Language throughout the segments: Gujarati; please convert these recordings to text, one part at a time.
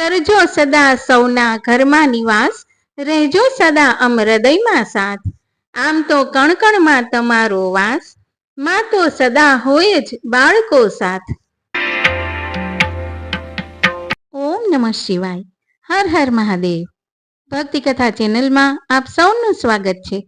કરજો સદા સૌના ઘરમાં નિવાસ, રહેજો સદા અમ હૃદયમાં સાથ. આમ તો કણકણમાં તમારો વાસ, માં તો સદા હોય જ બાળકો સાથ. ઓમ નમઃ શિવાય. હર હર મહાદેવ. ભક્તિ કથા ચેનલમાં આપ સૌનું સ્વાગત છે.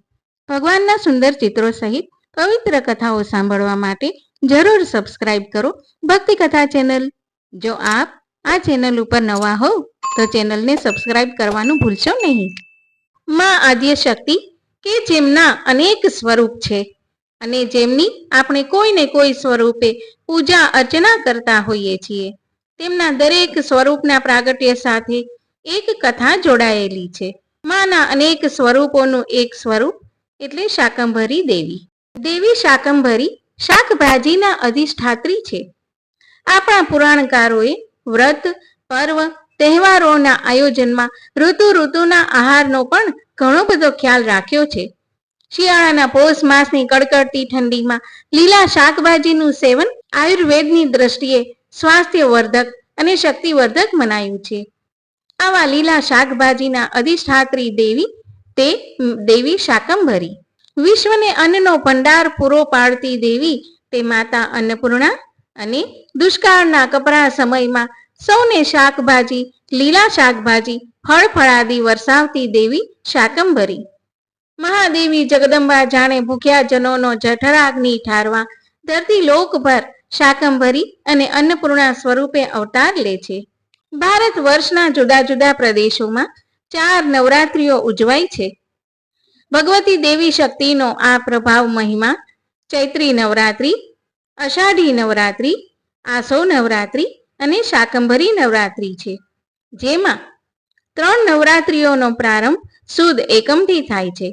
ભગવાનના સુંદર ચિત્રો સહિત પવિત્ર કથાઓ સાંભળવા માટે જરૂર સબસ્ક્રાઇબ કરો ભક્તિ કથા ચેનલ. જો આપ આ ચેનલ ઉપર નવા હોવ તો ચેનલને સબસ્ક્રાઇબ કરવાનું ભૂલશો નહીં. માં આદ્ય શક્તિ કે જેમના અનેક સ્વરૂપ છે અને જેમની આપણે કોઈને કોઈ સ્વરૂપે પૂજા અર્ચના કરતા હોઈએ છીએ. તેમના દરેક સ્વરૂપના પ્રાગટ્ય સાથે એક કથા જોડાયેલી છે. માના અનેક સ્વરૂપોનું એક સ્વરૂપ એટલે શાકંભરી દેવી. દેવી શાકંભરી શાકભાજીના અધિષ્ઠાત્રી છે. આપણા પુરાણકારોએ વ્રત, પર્વ, તહેવારોના આયોજનમાં ઋતુ ઋતુના આહારનો પણ ઘણો બધો ખ્યાલ રાખ્યો છે. શિયાળાના પોષ માસની કડકડતી ઠંડીમાં લીલા શાકભાજીનું સેવન આયુર્વેદની દ્રષ્ટિએ સ્વાસ્થ્યવર્ધક અને શક્તિવર્ધક મનાયું છે. આવા લીલા શાકભાજીના અધિષ્ઠાત્રી દેવી તે દેવી શાકંભરી. વિશ્વને અન્નનો ભંડાર પૂરો પાડતી દેવી તે માતા અન્નપૂર્ણા અને દુષ્કાળના કપરા સમયમાં સૌને શાકભાજી, લીલા શાકભાજી, ફળ ફળાદી વરસાવતી દેવી શાકંભરી. મહાદેવી જગદંબા જાણે ભૂખ્યા જનોનો જઠરાગ્નિ ઠારવા, ધરતી લોકભર શાકંભરી અને અન્નપૂર્ણા સ્વરૂપે અવતાર લે છે. ભારત વર્ષના જુદા જુદા પ્રદેશોમાં ચાર નવરાત્રિઓ ઉજવાય છે. ભગવતી દેવી શક્તિનો આ પ્રભાવ મહિમા, ચૈત્રી નવરાત્રિ અષાઢી નવરાત્રિ, આસો નવરાત્રિ અને શાકંભરી નવરાત્રિ છે. જેમાં ત્રણ નવરાત્રિઓનો પ્રારંભ સુદ એકમથી થાય છે.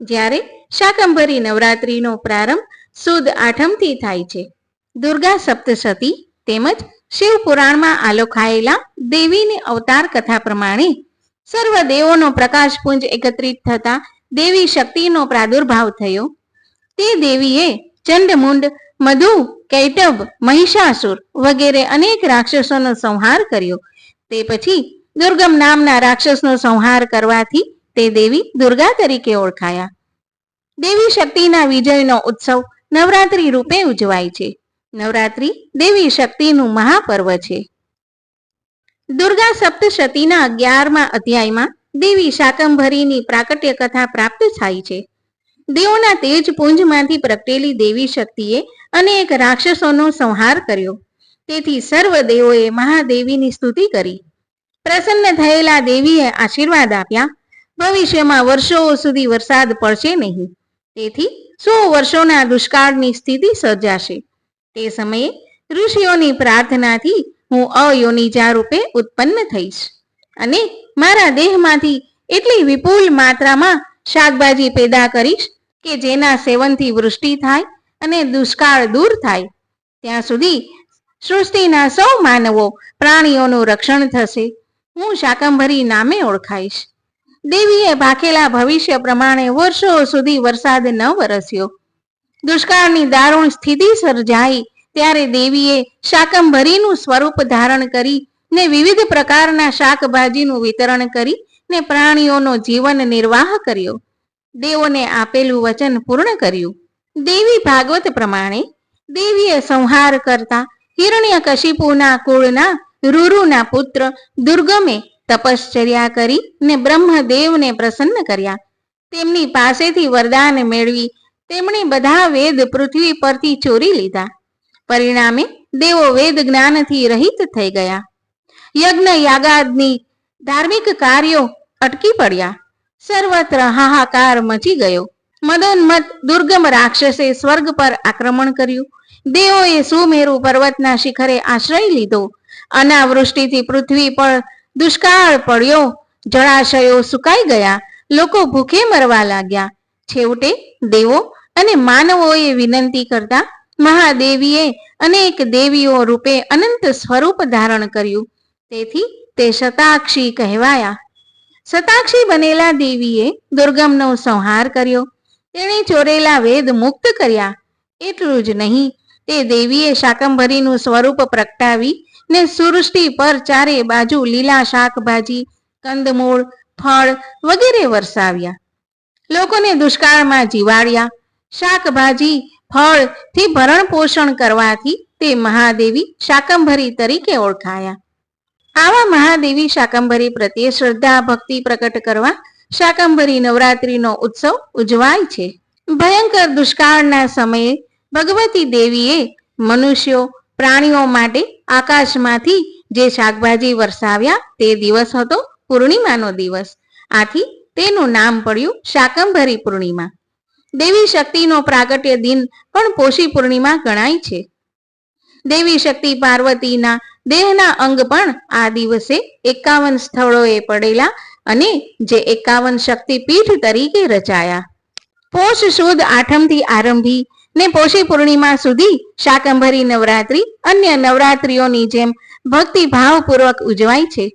જ્યારે શાકંભરી નવરાત્રિનો પ્રારંભ સુદ આઠમથી થાય છે. દુર્ગા સપ્તસતી તેમજ શિવ પુરાણમાં આલોખાયેલા દેવીની અવતાર કથા પ્રમાણે સર્વ દેવોનો પ્રકાશપુંજ એકત્રિત થતા દેવી શક્તિનો પ્રાદુર્ભાવ થયો. તે દેવીએ ચંડમુંડ મધુ કૈટબ મહિષાસુર વગેરે અનેક રાક્ષસોનો સંહાર કર્યો. તે પછી દુર્ગમ નામના રાક્ષસનો સંહાર કરવાથી તે દેવી દુર્ગા તરીકે ઓળખાયા. દેવી શક્તિના વિજયનો ઉત્સવ નવરાત્રી રૂપે ઉજવાય છે. નવરાત્રી દેવી શક્તિનું મહાપર્વ છે. દુર્ગા સપ્તશતીના અગિયારમા અધ્યાયમાં દેવી શાકંભરીની પ્રાકટ્ય કથા પ્રાપ્ત થાય છે. દેવોના તેજ પુંજમાંથી પ્રગટેલી દેવી શક્તિએ અનેક રાક્ષસોનો સંહાર કર્યો. તેથી સર્વ દેવોએ મહાદેવીની સ્તુતિ કરી. પ્રસન્ન થયેલા દેવીએ આશીર્વાદ આપ્યા. ભવિષ્યમાં વર્ષો સુધી વરસાદ પડશે નહીં. તેથી સો વર્ષોના દુષ્કાળની સ્થિતિ સર્જાશે. તે સમયે ઋષિઓની પ્રાર્થનાથી હું અયોનિજા રૂપે ઉત્પન્ન થઈશ. અને મારા દેહમાંથી એટલી વિપુલ માત્રામાં શાકભાજી પેદા કરીશ કે જેના સેવનથી વૃષ્ટિ થાય અને દુષ્કાળ દૂર થાય. ત્યાં સુધી સૃષ્ટિના સૌ માનવો પ્રાણીઓનું રક્ષણ થશે. હું શાકંભરી નામે ઓળખાઈશ. દેવીએ ભાખેલા ભવિષ્ય પ્રમાણે વર્ષો સુધી વરસાદ ન વરસ્યો. દુષ્કાળની દારૂણ સ્થિતિ સર્જાઈ ત્યારે દેવીએ શાકંભરીનું સ્વરૂપ ધારણ કરી ને વિવિધ પ્રકારના શાકભાજીનું વિતરણ કરી ને પ્રાણીઓનો જીવન નિર્વાહ કર્યો. દેવોને આપેલું વચન પૂર્ણ કર્યું. દેવી ભાગવત પ્રમાણે દેવીએ સંહાર કરતા હિરણ્ય કશિપુના કુળના રૂરુના પુત્ર દુર્ગમે તપશ્ચર્યા કરી ને બ્રહ્મદેવને પ્રસન્ન કર્યા. તેમની પાસેથી વરદાન મેળવી તેમણે બધા વેદ પૃથ્વી પરથી ચોરી લીધા. પરિણામે દેવો વેદ જ્ઞાનથી રહિત થઈ ગયા. યજ્ઞ યાગાદની ધાર્મિક કાર્યો અટકી પડ્યા. સર્વત્ર હાહાકાર મચી ગયો. મદોન્મત દુર્ગમ રાક્ષસે સ્વર્ગ પર આક્રમણ કર્યું. દેવોએ સુમેરુ પર્વતના શિખરે આશ્રય લીધો. અનાવૃષ્ટિથી પૃથ્વી પર દુષ્કાળ પડ્યો. જળાશયો સુકાઈ ગયા. લોકો ભૂખે મરવા લાગ્યા. છેવટે દેવો અને માનવોએ વિનંતી કરતા મહાદેવીએ અનેક દેવીઓ રૂપે અનંત સ્વરૂપ ધારણ કર્યું. તેથી તે શતાક્ષી કહેવાયા. શતાક્ષી બનેલા દેવીએ દુર્ગમનો સંહાર કર્યો. તેણે ચોરેલા વેદ મુક્ત કર્યા. એટલું જ નહીં, તે દેવીએ શાકંભરીનું સ્વરૂપ પ્રગટાવી ને સૃષ્ટિ પર ચારે બાજુ લીલા શાકભાજી, કંદમૂળ, ફળ વગેરે વરસાવ્યા. લોકોને દુષ્કાળમાં જીવાડ્યા. શાકભાજી ફળથી ભરણ પોષણ કરવાથી તે મહાદેવી શાકંભરી તરીકે ઓળખાયા. આવા મહાદેવી શાકંભરી પ્રત્યે શ્રદ્ધા, ભક્તિ પ્રકટ કરવા શાકંભરી નવરાત્રીનો ઉત્સવ ઉજવાય છે. ભયંકર દુષ્કાળના સમયે ભગવતી દેવીએ મનુષ્યો, પ્રાણીઓ માટે આકાશમાંથી જે શાકભાજી વરસાવ્યા તે દિવસ હતો પૂર્ણિમાનો દિવસ. આથી તેનું નામ પડ્યું શાકંભરી પૂર્ણિમા. દેવી શક્તિનો પ્રાગટ્ય દિન પણ પોષી પૂર્ણિમા ગણાય છે. દેવી શક્તિ પાર્વતીના દેહના અંગ પણ આ દિવસે એકાવન સ્થળોએ પડેલા અને જે એકાવન શક્તિપીઠ તરીકે રચાયા. પોષ સુદ આઠમથી આરંભી ને પોષી પૂર્ણિમા સુધી શાકંભરી નવરાત્રી અન્ય નવરાત્રીઓની જેમ ભક્તિ ભાવપૂર્વક ઉજવાય છે.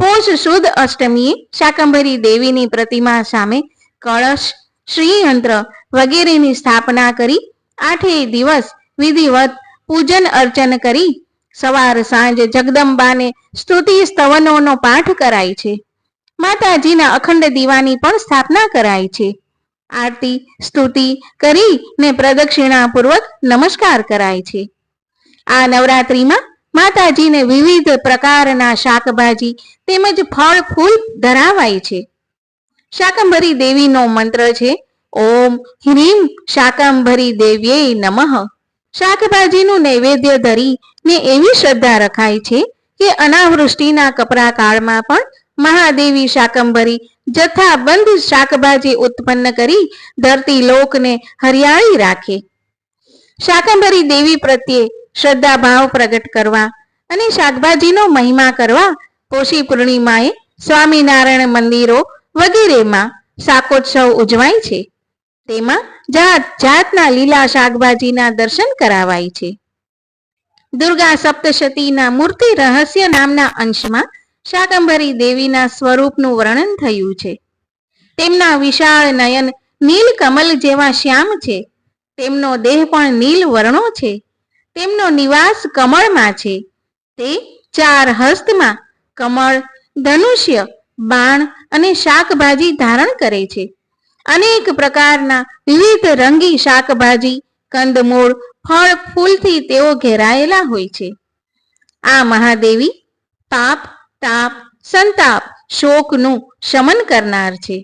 પોષ સુદ અષ્ટમીએ શાકંભરી દેવીની પ્રતિમા સામે કળશ, શ્રીયંત્ર વગેરેની સ્થાપના કરી આઠેય દિવસ વિધિવત પૂજન અર્ચન કરી સવાર સાંજ જગદંબાને સ્તુતિ સ્તવનોનો પાઠ કરાય છે. માતાજીના અખંડ દીવાની પણ સ્થાપના કરાય છે. આરતી, સ્તુતિ કરી ને પ્રદક્ષિણા પૂર્વક નમસ્કાર કરાય છે. આ નવરાત્રીમાં માતાજીને વિવિધ પ્રકારના શાકભાજી તેમજ ફળ, ફૂલ ધરાવાય છે. શાકંભરી દેવીનો મંત્ર છે. ઓમ હ્રીમ શાકંભરી દેવ્યે નમઃ. શાકભાજીનું નૈવેદ્ય ધરી ને એવી શ્રદ્ધા રખાય છે કે અનાવૃષ્ટિના કપરા કાળમાં પણ મહાદેવી શાકંભરી જથ્થાબંધ શાકભાજી ઉત્પન્ન કરી ધરતી લોકને હરિયાળી રાખે. શાકંભરી દેવી પ્રત્યે શ્રદ્ધા ભાવ પ્રગટ કરવા અને શાકભાજીનો મહિમા કરવા પોષી પૂર્ણિમાએ સ્વામિનારાયણ મંદિરો વગેરેમાં શાકોત્સવ ઉજવાય છે. તેમાં જાત જાતના લીલા શાકભાજીના દર્શન કરાવાય છે. દુર્ગા સપ્તશતીના મૂર્તિ રહસ્ય નામના અંશમાં શાકંભરી દેવીના સ્વરૂપનું વર્ણન થયું છે. તેમના વિશાળ નયન નીલ કમલ જેવા શ્યામ છે. તેમનો દેહ પણ નીલ વર્ણો છે. તેમનો નિવાસ કમળમાં છે. તે ચાર હસ્તમાં કમળ, ધનુષ્ય, બાણ અને શાકભાજી ધારણ કરે છે. અનેક પ્રકારના વિવિધ રંગી શાકભાજી, કંદમૂળ, ફળ, ફૂલથી તેઓ ઘેરાયેલા હોય છે. આ મહાદેવી પાપ, તાપ, સંતાપ, શોકનું શમન કરનાર છે.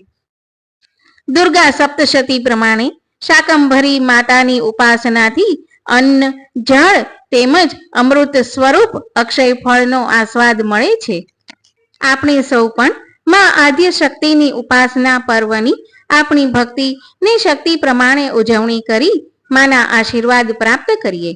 દુર્ગા સપ્તશતી પ્રમાણે શાકંભરી માતાની ઉપાસનાથી અન્ન, જળ તેમજ અમૃત સ્વરૂપ અક્ષય ફળનો આસ્વાદ મળે છે. આપણે સૌ પણ માં આદ્ય શક્તિની ઉપાસના પર્વની આપણી ભક્તિ ને શક્તિ પ્રમાણે ઉજવણી કરી માના આશીર્વાદ પ્રાપ્ત કરીએ.